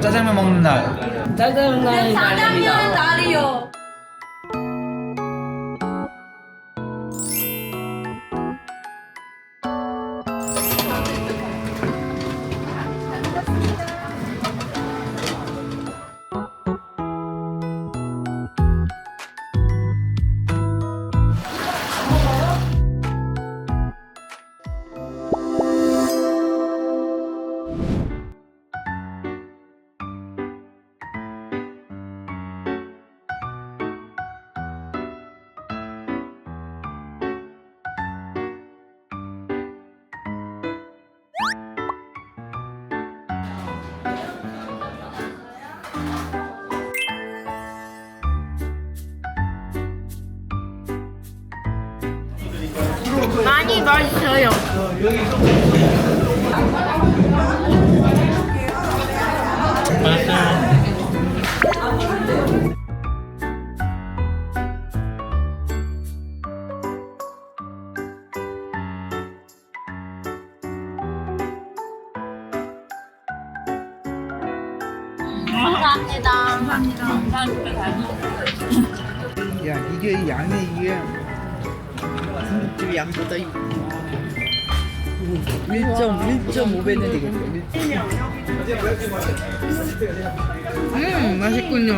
짜장면 먹는 날. 짜장면이 짜장면 날입니다. 날이요. 많이 맛있어요. 감사합니다. 야 이게 양이 이게 중국집 양보다 1.1.5배는 되겠죠. 음 맛있군요.